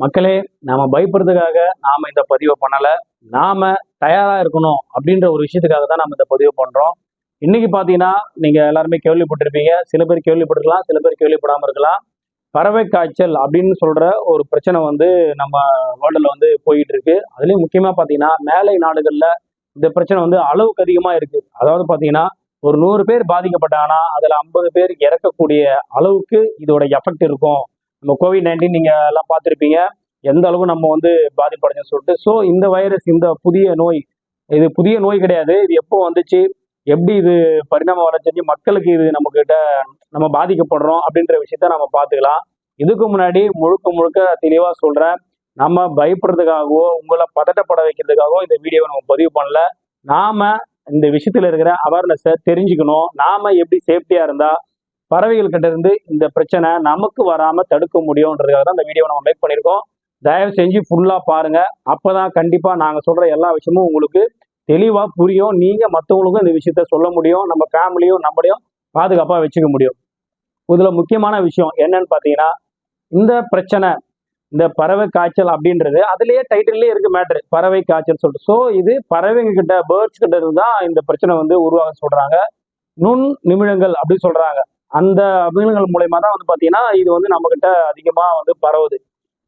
மக்களே நாம பயப்படுறதுக்காக நாம இந்த பதிவை பண்ணல. நாம தயாரா இருக்கணும் அப்படின்ற ஒரு விஷயத்துக்காக தான் நம்ம இந்த பதிவு பண்றோம். இன்னைக்கு பாத்தீங்கன்னா நீங்க எல்லாருமே கேள்விப்பட்டிருப்பீங்க. சில பேர் கேள்விப்பட்டிருக்கலாம் சில பேர் கேள்விப்படாம இருக்கலாம். பறவை காய்ச்சல் அப்படின்னு சொல்ற ஒரு பிரச்சனை வந்து நம்ம வேர்ல்டில் வந்து போயிட்டு இருக்கு. அதுலயும் முக்கியமா பாத்தீங்கன்னா மேலை நாடுகள்ல இந்த பிரச்சனை வந்து அளவுக்கு அதிகமா இருக்கு. அதாவது பாத்தீங்கன்னா ஒரு நூறு பேர் பாதிக்கப்பட்டாங்கன்னா அதுல ஐம்பது பேர் இறக்கக்கூடிய அளவுக்கு இதோட எஃபெக்ட் இருக்கும். நம்ம கோவிட் நைன்டீன் நீங்க எல்லாம் பார்த்துருப்பீங்க. எந்த அளவு நம்ம வந்து பாதிப்படைஞ்சோம்னு சொல்லிட்டு. ஸோ இந்த வைரஸ் இந்த புதிய நோய் இது புதிய நோய் கிடையாது. இது எப்போ வந்துச்சு? எப்படி இது பரிணாம வளர்ச்சி மக்களுக்கு இது நம்ம கிட்ட நம்ம பாதிக்கப்படுறோம் அப்படின்ற விஷயத்த நம்ம பார்த்துக்கலாம். இதுக்கு முன்னாடி முழுக்க முழுக்க தெளிவா சொல்றேன். நம்ம பயப்படுறதுக்காகவோ உங்களை பதட்டப்பட வைக்கிறதுக்காகவோ இந்த வீடியோவை நம்ம பதிவு பண்ணல. நாம இந்த விஷயத்துல இருக்கிற அவேர்னஸை தெரிஞ்சுக்கணும். நாம எப்படி சேஃப்டியா இருந்தா பறவைகள் கிட்ட இருந்து இந்த பிரச்சனை நமக்கு வராம தடுக்க முடியும்ன்றதுக்காக தான் இந்த வீடியோ நம்ம மேக் பண்ணியிருக்கோம். தயவு செஞ்சு ஃபுல்லா பாருங்க. அப்பதான் கண்டிப்பா நாங்க சொல்ற எல்லா விஷயமும் உங்களுக்கு தெளிவா புரியும். நீங்க மற்றவங்களுக்கும் இந்த விஷயத்த சொல்ல முடியும். நம்ம ஃபேமிலியும் நம்மளையும் பாதுகாப்பா வச்சுக்க முடியும். இதுல முக்கியமான விஷயம் என்னன்னு பாத்தீங்கன்னா இந்த பிரச்சனை இந்த பறவை காய்ச்சல் அப்படின்றது அதுலயே டைட்டில்லே இருக்கு மேட்ரு பறவை காய்ச்சல் சொல்லிட்டு. ஸோ இது பறவைங்க கிட்ட பேர்ட்ஸ் கிட்ட இருந்து தான் இந்த பிரச்சனை வந்து உருவாக சொல்றாங்க. நுண் நிமிடங்கள் அப்படின்னு சொல்றாங்க. அந்த மீன்கள் மூலயமா தான் வந்து பார்த்தீங்கன்னா இது வந்து நம்ம கிட்ட வந்து பரவுது.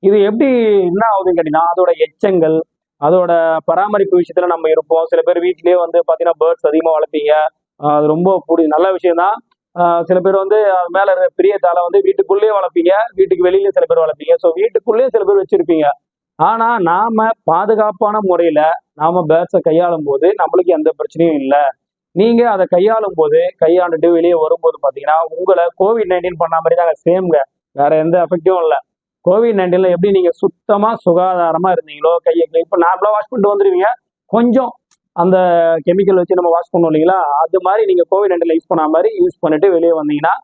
இது எப்படி என்ன ஆகுதுன்னு கேட்டீங்கன்னா அதோட எச்சங்கள் அதோட பராமரிப்பு விஷயத்துல நம்ம இருப்போம். சில பேர் வீட்லயே வந்து பார்த்தீங்கன்னா பேர்ட்ஸ் அதிகமாக வளர்ப்பீங்க. அது ரொம்ப பிடி நல்ல விஷயம் தான். சில பேர் வந்து அது மேல இருக்கிற பிரியத்தால வந்து வீட்டுக்குள்ளேயே வளர்ப்பீங்க. வீட்டுக்கு வெளியில சில பேர் வளர்ப்பீங்க. ஸோ வீட்டுக்குள்ளேயே சில பேர் வச்சிருப்பீங்க. ஆனா நாம பாதுகாப்பான முறையில நாம பேர்ட்ஸை கையாளும் போது நம்மளுக்கு எந்த பிரச்சனையும் இல்லை. நீங்க அதை கையாளும் போது கையாண்டுட்டு வெளியே வரும்போது பாத்தீங்கன்னா உங்களை கோவிட் நைன்டீன் பண்ண மாதிரி தான் சேம்ங்க வேற எந்த எஃபெக்டும் இல்லை. கோவிட் நைன்டீன்ல எப்படி நீங்க சுத்தமா சுகாதாரமா இருந்தீங்களோ கையை இப்ப நார்மலா வாஷ் பண்ணிட்டு வந்துருவீங்க. கொஞ்சம் அந்த கெமிக்கல் வச்சு நம்ம வாஷ் பண்ணுவோம் இல்லைங்களா? அது மாதிரி நீங்க கோவிட் நைன்டீன்ல யூஸ் பண்ண மாதிரி யூஸ் பண்ணிட்டு வெளியே வந்தீங்கன்னா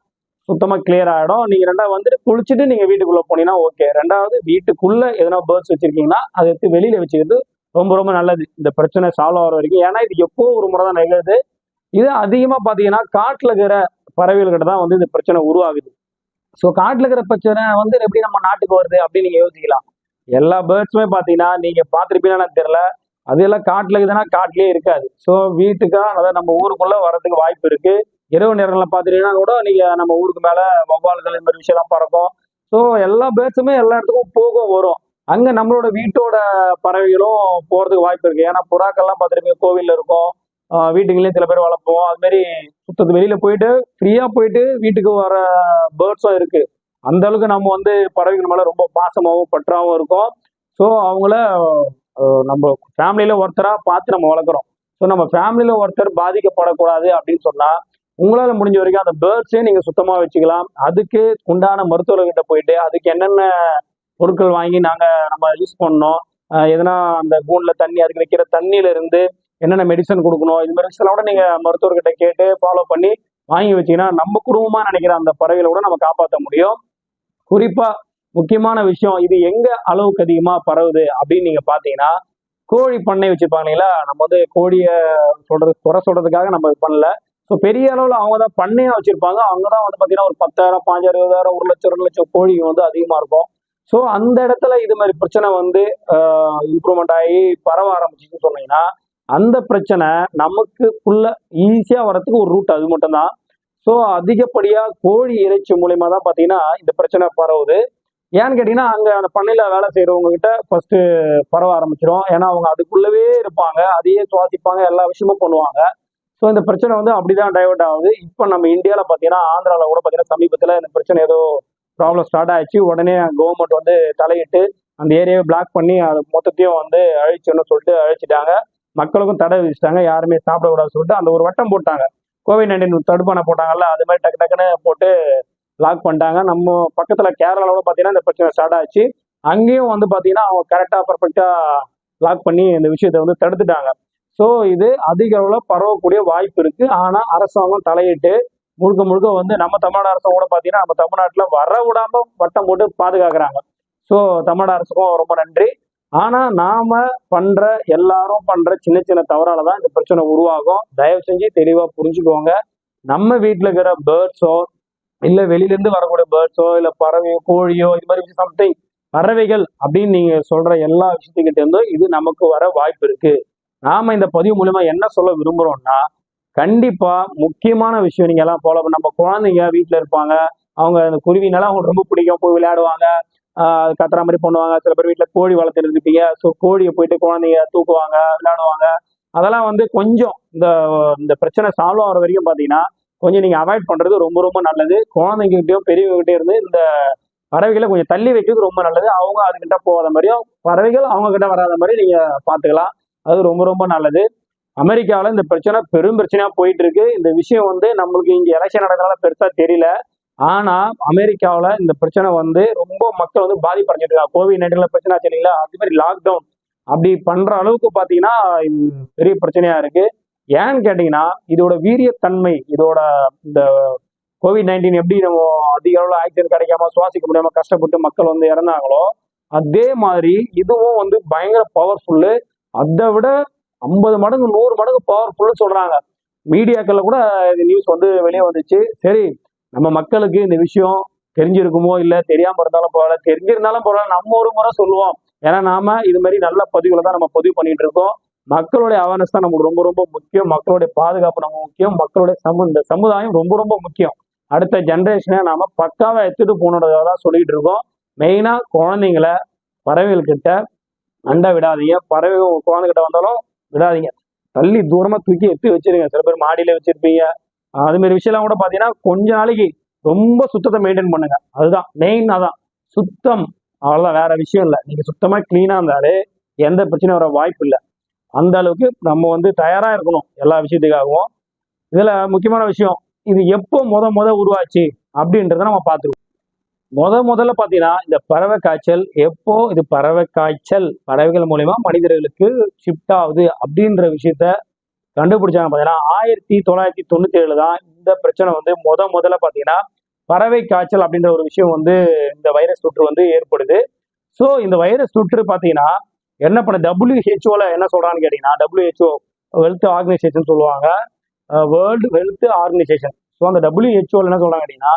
சுத்தமா கிளியர் ஆகிடும் நீங்க ரெண்டாவது வந்துட்டு குளிச்சுட்டு நீங்க வீட்டுக்குள்ள போனீங்கன்னா ஓகே ரெண்டாவது வீட்டுக்குள்ள எதனா பேர்ட்ஸ் வச்சிருக்கீங்கன்னா அதை எடுத்து வெளியில வச்சுக்கிறது ரொம்ப ரொம்ப நல்லது. இந்த பிரச்சனை சால்வ் ஆகிற வரைக்கும். ஏன்னா இது எப்போ ஒரு முறை தான் நிகழுது. இது அதிகமா பாத்தீங்கன்னா காட்டுல இருக்கிற பறவைகள்கிட்ட தான் வந்து இந்த பிரச்சனை உருவாகுது. ஸோ காட்டுல இருக்கிற பிரச்சனை வந்து எப்படி நம்ம நாட்டுக்கு வருது அப்படின்னு நீங்க யோசிக்கலாம். எல்லா பேர்ட்ஸுமே பாத்தீங்கன்னா நீங்க பார்த்துருப்பீங்கன்னு தெரியல. அது எல்லாம் காட்டுல இருக்குதுன்னா காட்டுலயே இருக்காது. ஸோ வீட்டுக்கா அதாவது நம்ம ஊருக்குள்ள வர்றதுக்கு வாய்ப்பு இருக்கு. இரவு நேரங்களில் பார்த்துட்டீங்கன்னா கூட நீங்கள் நம்ம ஊருக்கு மேலே வௌவால்கள் இந்த மாதிரி விஷயம்லாம் பறக்கும். ஸோ எல்லா பேர்ட்ஸுமே எல்லா இடத்துக்கும் போகும் வரும். அங்கே நம்மளோட வீட்டோட பறவைகளும் போகிறதுக்கு வாய்ப்பு இருக்கு. ஏன்னா புறாக்கள்லாம் பார்த்துருப்பீங்க கோவிலில் இருக்கும். வீட்டுங்களே சில பேர் வளர்ப்போம். அது மாதிரி சுத்தத்து வெளியில போயிட்டு ஃப்ரீயா போயிட்டு வீட்டுக்கு வர பேர்ட்ஸும் இருக்கு. அந்த அளவுக்கு நம்ம வந்து பறவைகள் மேல ரொம்ப பாசமாகவும் பற்றாவும் இருக்கும். ஸோ அவங்கள நம்ம ஃபேமிலியில ஒருத்தரா பார்த்து நம்ம வளர்க்குறோம். ஸோ நம்ம ஃபேமிலியில ஒருத்தர் பாதிக்கப்படக்கூடாது அப்படின்னு சொன்னா உங்களால முடிஞ்ச வரைக்கும் அந்த பேர்ட்ஸே நீங்க சுத்தமா வச்சுக்கலாம். அதுக்கு உண்டான மருத்துவர்கிட்ட போயிட்டு அதுக்கு என்னென்ன பொருட்கள் வாங்கி நாங்க நம்ம யூஸ் பண்ணோம் எதனா அந்த கூண்டில் தண்ணி அதுக்கு வைக்கிற தண்ணியில இருந்து என்னென்ன மெடிசன் கொடுக்கணும்? இது மாதிரி விஷயம் கூட நீங்கள் மருத்துவர்கிட்ட கேட்டு ஃபாலோ பண்ணி வாங்கி வச்சீங்கன்னா நம்ம குடும்பமாக நினைக்கிற அந்த பறவைகளை கூட நம்ம காப்பாற்ற முடியும். குறிப்பாக முக்கியமான விஷயம் இது எங்கே அளவுக்கு அதிகமாக பரவுது அப்படின்னு நீங்கள் பார்த்தீங்கன்னா கோழி பண்ணை வச்சுருப்பாங்க இல்லைங்களா? நம்ம வந்து கோழியை சொல்கிறது குறை சொல்கிறதுக்காக நம்ம இது பண்ணல. ஸோ பெரிய அளவில் அவங்க தான் பண்ணையாக வச்சுருப்பாங்க. அவங்க தான் வந்து பார்த்தீங்கன்னா ஒரு பத்தாயிரம் பாஞ்சாயிரம் இருபதாயிரம் ஒரு லட்சம் ரெண்டு லட்சம் கோழி வந்து அதிகமாக இருக்கும். ஸோ அந்த இடத்துல இது மாதிரி பிரச்சனை வந்து இம்ப்ரூவ்மெண்ட் ஆகி பரவ ஆரம்பிச்சுன்னு சொன்னீங்கன்னா அந்த பிரச்சனை நமக்குள்ள ஈஸியாக வரத்துக்கு ஒரு ரூட் அது மட்டும்தான். ஸோ அதிகப்படியாக கோழி இறைச்சி மூலயமா தான் பார்த்தீங்கன்னா இந்த பிரச்சனை பரவுது. ஏன்னு கேட்டிங்கன்னா அங்கே அந்த பண்ணையில் வேலை செய்கிறவங்க கிட்ட ஃபர்ஸ்ட் பரவ ஆரம்பிச்சிடும் ஏன்னா அவங்க அதுக்குள்ளவே இருப்பாங்க. அதையே சுவாசிப்பாங்க எல்லா விஷயமும் பண்ணுவாங்க. ஸோ இந்த பிரச்சனை வந்து அப்படிதான் டைவர்ட் ஆகுது. இப்போ நம்ம இந்தியாவில் பார்த்தீங்கன்னா ஆந்திராவில் கூட பார்த்தீங்கன்னா சமீபத்தில் இந்த பிரச்சனை ஏதோ ப்ராப்ளம் ஸ்டார்ட் ஆயிடுச்சு. உடனே கவர்மெண்ட் வந்து தலையிட்டு அந்த ஏரியாவை பிளாக் பண்ணி அது மொத்தத்தையும் வந்து அழிச்சோன்னு சொல்லிட்டு அழிச்சிட்டாங்க. மக்களுக்கும் தடை விதிச்சிட்டாங்க யாருமே சாப்பிடக்கூடாதுன்னு சொல்லிட்டு அந்த ஒரு வட்டம் போட்டாங்க. கோவிட் நைன்டீன் தடுப்பான போட்டாங்கல்ல அது மாதிரி டக்கு டக்குன்னு போட்டு லாக் பண்ணிட்டாங்க. நம்ம பக்கத்தில் கேரளாவோட பார்த்தீங்கன்னா இந்த பிரச்சனை ஸ்டார்ட் ஆச்சு. அங்கேயும் வந்து பார்த்தீங்கன்னா அவங்க கரெக்டாக பர்ஃபெக்டாக லாக் பண்ணி இந்த விஷயத்தை வந்து தடுத்துட்டாங்க. ஸோ இது அதிக அளவில் பரவக்கூடிய வாய்ப்பு இருக்குது ஆனால் அரசாங்கம் தலையிட்டு முழுக்க முழுக்க வந்து நம்ம தமிழ்நாடு அரசாங்கம் கூட பார்த்தீங்கன்னா நம்ம தமிழ்நாட்டில் வர விடாம வட்டம் போட்டு பாதுகாக்கிறாங்க. ஸோ தமிழ்நாடு அரசுக்கும் ரொம்ப நன்றி. ஆனா நாம பண்ற எல்லாரும் பண்ற சின்ன சின்ன தவறால தான் இந்த பிரச்சனை உருவாகும். தயவு செஞ்சு தெளிவா புரிஞ்சுக்கோங்க. நம்ம வீட்டுல இருக்கிற பேர்ட்ஸோ இல்ல வெளியில இருந்து வரக்கூடிய பேர்ட்ஸோ இல்ல பறவையோ கோழியோ இது மாதிரி சம்திங் பறவைகள் அப்படின்னு நீங்க சொல்ற எல்லா விஷயத்துக்கிட்ட இருந்தும் இது நமக்கு வர வாய்ப்பு இருக்கு. நாம இந்த பதிவு மூலியமா என்ன சொல்ல விரும்புறோம்னா கண்டிப்பா முக்கியமான விஷயம் நீங்க எல்லாம் ஃபாலோ நம்ம குழந்தைங்க வீட்டுல இருப்பாங்க. அவங்க அந்த குருவினால அவங்களுக்கு ரொம்ப பிடிக்கும் போய் விளையாடுவாங்க. கத்துற மாதிரி பண்ணுவாங்க. சில பேர் வீட்டில் கோழி வளர்த்துட்டு இருந்துப்பீங்க ஸோ கோழியை போயிட்டு குழந்தைங்க தூக்குவாங்க விளையாடுவாங்க. அதெல்லாம் வந்து கொஞ்சம் இந்த இந்த பிரச்சனை சால்வ் ஆகிற வரைக்கும் பார்த்தீங்கன்னா கொஞ்சம் நீங்கள் அவாய்ட் பண்ணுறது ரொம்ப ரொம்ப நல்லது. குழந்தைங்ககிட்டயும் பெரியவங்ககிட்டயும் இருந்து இந்த பறவைகளை கொஞ்சம் தள்ளி வைக்கிறது ரொம்ப நல்லது. அவங்க அதுக்கிட்ட போகாத மாதிரியும் பறவைகள் அவங்க கிட்ட வராத மாதிரி நீங்க பாத்துக்கலாம். அது ரொம்ப ரொம்ப நல்லது. அமெரிக்காவில் இந்த பிரச்சனை பெரும் பிரச்சனையா போயிட்டு இருக்கு இந்த விஷயம் வந்து நம்மளுக்கு இங்கே எலெக்ஷன் நடக்கிறதால பெருசா தெரியல. ஆனா அமெரிக்காவில் இந்த பிரச்சனை வந்து ரொம்ப மக்கள் வந்து பாதிப்படைஞ்சிட்டு இருக்காங்க கோவிட் நைன்டீன்ல பிரச்சனை ஆச்சு இல்லைங்களா? அது மாதிரி லாக்டவுன் அப்படி பண்ற அளவுக்கு பாத்தீங்கன்னா பெரிய பிரச்சனையா இருக்கு. ஏன்னு கேட்டீங்கன்னா இதோட வீரியத்தன்மை இதோட இந்த கோவிட் நைன்டீன் எப்படி நம்ம அதிக அளவில் ஆக்சிஜன் கிடைக்காம சுவாசிக்க முடியாம கஷ்டப்பட்டு மக்கள் வந்து இறந்தாங்களோ அதே மாதிரி இதுவும் வந்து பயங்கர பவர்ஃபுல்லு அதை விட ஐம்பது மடங்கு நூறு மடங்கு பவர்ஃபுல்னு சொல்றாங்க. மீடியாக்கள்ல கூட இந்த நியூஸ் வந்து வெளியே வந்துச்சு. சரி நம்ம மக்களுக்கு இந்த விஷயம் தெரிஞ்சிருக்குமோ இல்ல தெரியாம இருந்தாலும் பரவாயில்ல. தெரிஞ்சிருந்தாலும் பரவாயில்ல. நம்ம ஒரு முறை சொல்லுவோம். ஏன்னா நாம இது மாதிரி நல்ல பதிவுகளை தான் நம்ம பதிவு பண்ணிட்டு இருக்கோம். மக்களுடைய அவேர்னஸ் தான் நமக்கு ரொம்ப ரொம்ப முக்கியம். மக்களுடைய பாதுகாப்பு நம்ம முக்கியம். மக்களுடைய சமு இந்த சமுதாயம் ரொம்ப ரொம்ப முக்கியம். அடுத்த ஜென்ரேஷனை நாம பக்காவா எடுத்துட்டு போனதாக தான் சொல்லிட்டு இருக்கோம். மெயினா குழந்தைங்களை பறவைகள் கிட்ட அண்டை விடாதீங்க. பறவை குழந்தைகிட்ட வந்தாலும் விடாதீங்க. தள்ளி தூரமா தூக்கி எடுத்து வச்சிருங்க. சில பேர் மாடியில வச்சிருப்பீங்க. அது மாதிரி விஷயம்லாம் கூட பாத்தீங்கன்னா கொஞ்ச நாளைக்கு ரொம்ப சுத்தத்தை மெயின்டைன் பண்ணுங்க. அதுதான் மெயின் அதான். சுத்தம் அவ்வளோதான் வேற விஷயம் இல்லை. நீங்க சுத்தமா கிளீனா இருந்தாலே எந்த பிரச்சனையும் வர வாய்ப்பு இல்லை. அந்த அளவுக்கு நம்ம வந்து தயாரா இருக்கணும் எல்லா விஷயத்துக்காகவும். இதுல முக்கியமான விஷயம் இது எப்போ முத முத உருவாச்சு அப்படின்றத நம்ம பார்த்துருவோம். முத முதல்ல பார்த்தீங்கன்னா இந்த பறவை காய்ச்சல் எப்போ இது பறவை காய்ச்சல் பறவைகள் மூலயமா மனிதர்களுக்கு ஷிஃப்ட் ஆகுது அப்படின்ற விஷயத்த கண்டுபிடிச்சாங்க பார்த்தீங்கன்னா ஆயிரத்தி தொள்ளாயிரத்தி தொண்ணூத்தி ஏழுல தான் இந்த பிரச்சனை வந்து முத முதல்ல பார்த்தீங்கன்னா பறவை காய்ச்சல் அப்படின்ற ஒரு விஷயம் வந்து இந்த வைரஸ் தொற்று வந்து ஏற்படுது. ஸோ இந்த வைரஸ் தொற்று பார்த்தீங்கன்னா என்ன பண்ண டபிள்யூஹெச்ஓல என்ன சொல்றான்னு கேட்டீங்கன்னா டபிள்யூஹெச்ஓ வெல்த் ஆர்கனைசேஷன் சொல்லுவாங்க. வேர்ல்டு வெல்த் ஆர்கனைசேஷன் ஸோ அந்த டபிள்யூஹெச்ஓல என்ன சொல்றாங்க கேட்டிங்கன்னா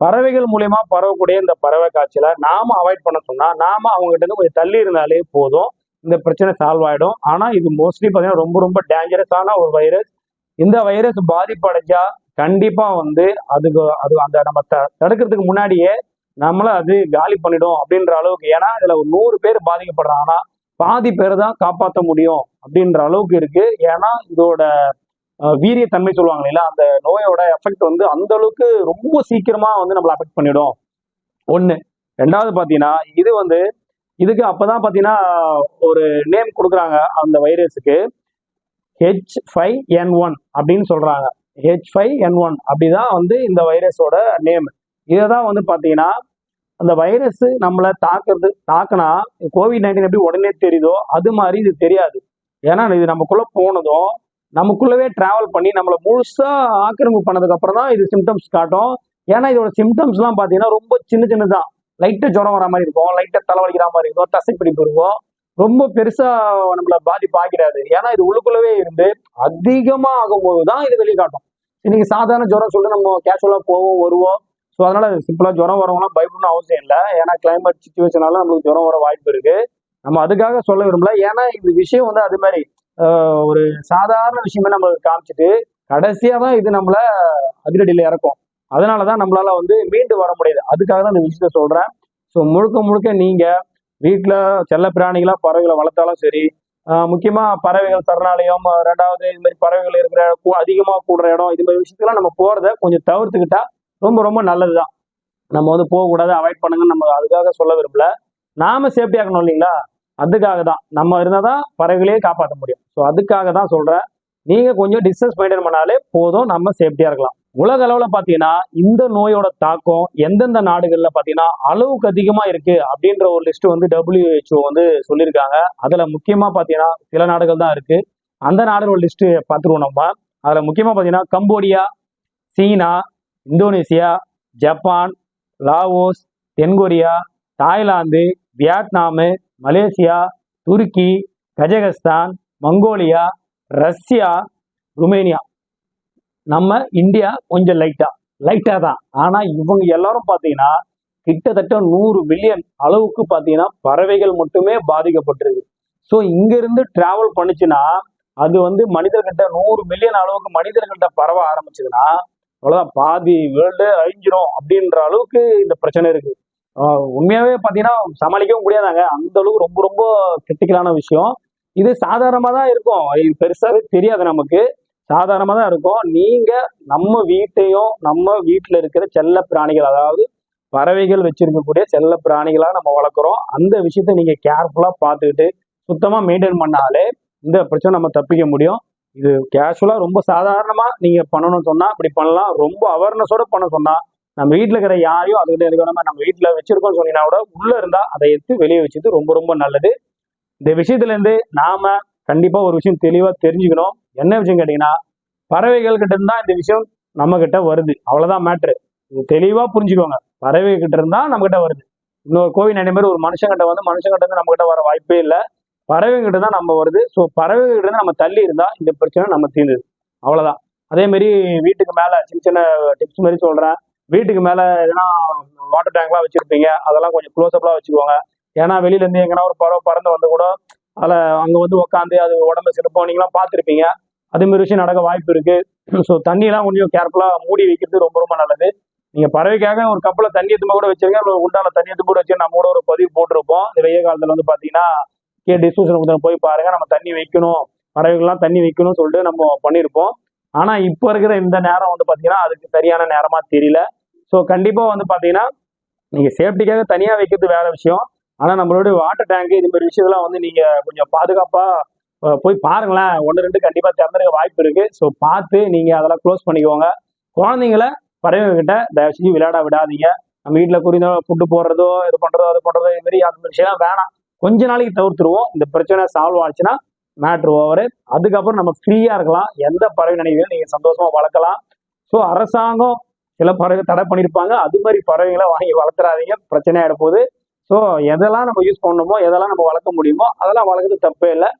பறவைகள் மூலயமா பரவக்கூடிய இந்த பறவை காய்ச்சலை நாம அவாய்ட் பண்ண சொன்னா நாம அவங்ககிட்ட இருந்து கொஞ்சம் தள்ளி இருந்தாலே போதும். இந்த பிரச்சனை சால்வ் ஆயிடும். ஆனா இது மோஸ்ட்லி பார்த்தீங்கன்னா ரொம்ப ரொம்ப டேஞ்சரஸான ஒரு வைரஸ். இந்த வைரஸ் பாதிப்படைஞ்சா கண்டிப்பா வந்து அதுக்கு அது அந்த நம்ம த- தடுக்கிறதுக்கு முன்னாடியே நம்மள அது காலி பண்ணிடும் அப்படின்ற அளவுக்கு. ஏன்னா இதுல ஒரு நூறு பேர் பாதிக்கப்படுறாங்கன்னா பாதி பேர் தான் காப்பாற்ற முடியும் அப்படின்ற அளவுக்கு இருக்கு. ஏன்னா இதோட வீரியத்தன்மை சொல்லுவாங்க இல்லையா அந்த நோயோட எஃபெக்ட் வந்து அந்த அளவுக்கு ரொம்ப சீக்கிரமா வந்து நம்மளை அஃபெக்ட் பண்ணிடும். ஒண்ணு. ரெண்டாவது பாத்தீங்கன்னா இது வந்து இதுக்கு அப்பதான் பாத்தீங்கன்னா ஒரு நேம் கொடுக்குறாங்க அந்த வைரஸுக்கு ஹெச் ஃபைவ் என் ஒன் அப்படின்னு சொல்றாங்க. ஹெச் ஃபைவ் என் ஒன் அப்படிதான் வந்து இந்த வைரஸோட நேம் இதை தான் வந்து பார்த்தீங்கன்னா அந்த வைரஸ் நம்மளை தாக்குறது தாக்குனா கோவிட் நைன்டீன் எப்படி உடனே தெரியுதோ அது மாதிரி இது தெரியாது. ஏன்னா இது நமக்குள்ளே போனதும் நமக்குள்ளவே டிராவல் பண்ணி நம்மளை முழுசாக ஆக்கிரமிப்பு பண்ணதுக்கப்புறம் தான் இது சிம்டம்ஸ் காட்டும். ஏன்னா இதோட சிம்டம்ஸ்லாம் பார்த்தீங்கன்னா ரொம்ப சின்ன சின்னதான் லைட்டாக ஜுரம் வர மாதிரி இருக்கும் லைட்டாக தலைவலிக்கிற மாதிரி இருக்கும் தசைப்பிடிப்பு இருக்கும். ரொம்ப பெருசாக நம்மளை பாதிப்பு ஆகிடாது ஏன்னா இது உள்ளுக்குள்ளவே இருந்து அதிகமாக ஆகும்போது தான் இது வெளியே காட்டும் இன்னைக்கு சாதாரண ஜுரம் சொல்லிட்டு நம்ம கேஷுவலாக போவோம் வருவோம். ஸோ அதனால சிம்பிளாக ஜுரம் வரவங்களாம் பயப்படணும் அவசியம் இல்லை. ஏன்னா கிளைமேட் சுச்சுவேஷனால நம்மளுக்கு ஜுரம் வர வாய்ப்பு இருக்கு. நம்ம அதுக்காக சொல்ல விரும்பல. ஏன்னா இந்த விஷயம் வந்து அது மாதிரி ஒரு சாதாரண விஷயமே நம்மளுக்கு காமிச்சிட்டு கடைசியாக தான் இது நம்மள அதிரடியில் இறக்கும். அதனால தான் நம்மளால வந்து மீண்டு வர முடியுது. அதுக்காக தான் இந்த விஷயத்த சொல்கிறேன் ஸோ முழுக்க முழுக்க நீங்கள் வீட்டில் செல்ல பிராணிகளாக பறவைகளை வளர்த்தாலும் சரி முக்கியமா பறவைகள் சரணாலயம் ரெண்டாவது இது மாதிரி பறவைகள் இருக்கிற அதிகமா கூடுற இடம் இது மாதிரி விஷயத்துக்கெல்லாம் நம்ம போறத கொஞ்சம் தவிர்த்துக்கிட்டா ரொம்ப ரொம்ப நல்லதுதான். நம்ம வந்து போகக்கூடாது அவாய்ட் பண்ணுங்கன்னு நம்ம அதுக்காக சொல்ல விரும்பல. நாம சேஃப்டி ஆகணும் இல்லைங்களா? அதுக்காக தான் நம்ம இருந்தால் தான் பறவைகளையே காப்பாற்ற முடியும். ஸோ அதுக்காக தான் சொல்றேன். நீங்க கொஞ்சம் டிஸ்டன்ஸ் மெயின்டைன் பண்ணாலே போதும் நம்ம சேஃப்டியா இருக்கலாம். உலக அளவுல பாத்தீங்கன்னா இந்த நோயோட தாக்கம் எந்தெந்த நாடுகள்ல பாத்தீங்கன்னா அளவுக்கு அதிகமா இருக்கு அப்படின்ற ஒரு லிஸ்ட் வந்து டபிள்யூஹெச்ஓ வந்து சொல்லியிருக்காங்க. அதுல முக்கியமா பாத்தீங்கன்னா சில நாடுகள் தான் இருக்கு. அந்த நாடுகளோட லிஸ்ட் பார்த்துருவோம் நம்ம. அதுல முக்கியமா பாத்தீங்கன்னா கம்போடியா சீனா இந்தோனேசியா ஜப்பான் லாவோஸ் தென்கொரியா தாய்லாந்து வியட்நாமு மலேசியா துருக்கி கஜகஸ்தான் மங்கோலியா ரஷ்யா ருமேனியா. நம்ம இந்தியா கொஞ்சம் லைட்டா லைட்டா தான். ஆனா இவங்க எல்லாரும் பாத்தீங்கன்னா கிட்டத்தட்ட நூறு மில்லியன் அளவுக்கு பார்த்தீங்கன்னா பறவைகள் மட்டுமே பாதிக்கப்பட்டிருக்கு. ஸோ இங்கிருந்து டிராவல் பண்ணுச்சுன்னா அது வந்து மனிதர்கிட்ட நூறு மில்லியன் அளவுக்கு மனிதர்கிட்ட பரவ ஆரம்பிச்சதுன்னா அவ்வளோதான் பாதி வேர்ல்டு அழிஞ்சிரும் அப்படின்ற அளவுக்கு இந்த பிரச்சனை இருக்கு உண்மையாவே பார்த்தீங்கன்னா சமாளிக்கவும் முடியாதாங்க. அந்த அளவுக்கு ரொம்ப ரொம்ப கிரிட்டிக்கலான விஷயம். இது சாதாரணமாக தான் இருக்கும். இது பெருசாவே தெரியாது நமக்கு. சாதாரணமாக தான் இருக்கும். நீங்கள் நம்ம வீட்டையும் நம்ம வீட்டில் இருக்கிற செல்ல பிராணிகள் அதாவது பறவைகள் வச்சிருக்கக்கூடிய செல்ல பிராணிகளாக நம்ம வளர்க்குறோம். அந்த விஷயத்த நீங்கள் கேர்ஃபுல்லாக பார்த்துக்கிட்டு சுத்தமாக மெயின்டைன் பண்ணாலே இந்த பிரச்சனை நம்ம தப்பிக்க முடியும். இது கேஷுவலாக ரொம்ப சாதாரணமாக நீங்கள் பண்ணணும்னு சொன்னால் இப்படி பண்ணலாம். ரொம்ப அவேர்னஸோட பண்ண சொன்னால் நம்ம வீட்டில் இருக்கிற யாரையும் அதுக்கிட்ட இருக்கணும் நம்ம வீட்டில் வச்சிருக்கோம்னு சொன்னீங்கன்னா கூட உள்ளே இருந்தால் அதை எடுத்து வெளியே வச்சது ரொம்ப ரொம்ப நல்லது. இந்த விஷயத்துலேருந்து நாம் கண்டிப்பாக ஒரு விஷயம் தெளிவாக தெரிஞ்சுக்கணும். என்ன விஷயம் கேட்டீங்கன்னா பறவைகள் கிட்ட இருந்தா இந்த விஷயம் நம்ம கிட்ட வருது. அவ்வளவுதான் மேட்ரு இது தெளிவா புரிஞ்சுக்கோங்க. பறவை கிட்ட இருந்தா நம்ம கிட்ட வருது. இன்னொரு கோவில் நிறைய பேர் ஒரு மனுஷங்கிட்ட வந்து மனுஷங்கிட்ட இருந்து நம்ம கிட்ட வர வாய்ப்பே இல்லை. பறவை தான் நம்ம வருது. ஸோ பறவைகிட்ட இருந்து நம்ம தள்ளி இருந்தா இந்த பிரச்சனை நம்ம தீர்ந்துது அவ்வளவுதான். அதே மாதிரி வீட்டுக்கு மேல சின்ன சின்ன டிப்ஸ் மாதிரி சொல்றேன். வீட்டுக்கு மேல எதனா வாட்டர் டேங்க்லாம் வச்சிருப்பீங்க. அதெல்லாம் கொஞ்சம் க்ளோஸ்அப்லாம் வச்சுக்கோங்க. ஏன்னா வெளியில இருந்து எங்கன்னா ஒரு பறவை பறந்து வந்து கூட அதில் அங்கே வந்து உட்காந்து அது உடம்பு சிறப்போம் நீங்களாம் பார்த்துருப்பீங்க. அதே மாதிரி விஷயம் நடக்க வாய்ப்பு இருக்கு. ஸோ தண்ணியெல்லாம் கொஞ்சம் கேர்ஃபுல்லாக மூடி வைக்கிறது ரொம்ப ரொம்ப நல்லது. நீங்க பறவைக்காக ஒரு கப்பல தண்ணி எத்துமா கூட வச்சிருங்க. ஒரு உண்டான தண்ணி எத்து கூட வச்சு நம்ம கூட ஒரு பதிவு போட்டிருப்போம். இந்த வெய்ய காலத்துல வந்து பாத்தீங்கன்னா கே டிஸ்கஷன் போய் பாருங்க. நம்ம தண்ணி வைக்கணும். பறவைகள்லாம் தண்ணி வைக்கணும்னு சொல்லிட்டு நம்ம பண்ணியிருப்போம் ஆனா இப்போ இருக்கிற இந்த நேரம் வந்து பாத்தீங்கன்னா அதுக்கு சரியான நேரமா தெரியல. ஸோ கண்டிப்பா வந்து பாத்தீங்கன்னா நீங்க சேஃப்டிக்காக தனியா வைக்கிறது வேற விஷயம். ஆனா நம்மளுடைய வாட்டர் டேங்க் இது மாதிரி விஷயத்தெல்லாம் வந்து நீங்க கொஞ்சம் பாதுகாப்பா போய் பாருங்களேன். ஒன்று ரெண்டு கண்டிப்பாக திறந்துருக்க வாய்ப்பு இருக்கு. ஸோ பார்த்து நீங்கள் அதெல்லாம் க்ளோஸ் பண்ணிக்கோங்க. குழந்தைங்கள பறவைங்க தயவு செஞ்சு விளையாட விடாதீங்க. நம்ம வீட்டில் குறிந்த ஃபுட்டு போடுறதோ இது பண்ணுறதோ அது பண்ணுறதோ இது மாதிரி அந்த விஷயம் வேணாம். கொஞ்ச நாளைக்கு தவிர்த்துருவோம். இந்த பிரச்சனை சால்வ் ஆச்சுன்னா மேட்ரு ஓவர் அதுக்கப்புறம் நம்ம ஃப்ரீயாக இருக்கலாம். எந்த பறவை நினைவையும் நீங்கள் சந்தோஷமாக வளர்க்கலாம். ஸோ அரசாங்கம் சில பறவை தடை பண்ணியிருப்பாங்க. அது மாதிரி பறவைகளை வாங்கி வளர்த்துறாதீங்க. பிரச்சனையாக போகுது ஸோ எதெல்லாம் நம்ம யூஸ் பண்ணணுமோ எதெல்லாம் நம்ம வளர்க்க முடியுமோ அதெல்லாம் வளர்க்குறது தப்பே இல்லை.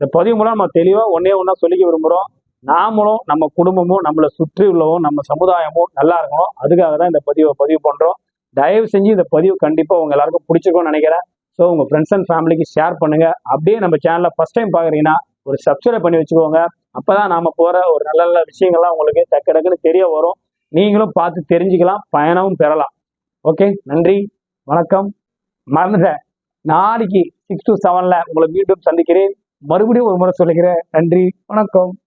இந்த பதிவு மூலம் நம்ம தெளிவாக ஒன்னே ஒன்றா சொல்லிக்க விரும்புகிறோம் நாமளும் நம்ம குடும்பமும் நம்மளை சுற்றி உள்ளவும் நம்ம சமுதாயமும் நல்லா இருக்கணும். அதுக்காக தான் இந்த பதிவை பதிவு பண்ணுறோம் தயவு செஞ்சு இந்த பதிவு கண்டிப்பாக உங்க எல்லாருக்கும் பிடிச்சிருக்கும்னு நினைக்கிறேன். ஸோ உங்கள் ஃப்ரெண்ட்ஸ் அண்ட் ஃபேமிலிக்கு ஷேர் பண்ணுங்க. அப்படியே நம்ம சேனலை ஃபர்ஸ்ட் டைம் பார்க்குறீங்கன்னா ஒரு சப்ஸ்கிரைப் பண்ணி வச்சுக்கோங்க. அப்பதான் நாம போற ஒரு நல்ல நல்ல விஷயங்கள்லாம் உங்களுக்கு டக்கு டக்குன்னு தெரிய வரும். நீங்களும் பார்த்து தெரிஞ்சுக்கலாம் பயணமும் பெறலாம். ஓகே நன்றி வணக்கம். மறந்துட்டேன். நாளைக்கு சிக்ஸ் டு செவன்ல உங்களை மீண்டும் சந்திக்கிறேன். மறுபடியும் ஒரு முறை சொல்லுகிறேன். நன்றி. வணக்கம்.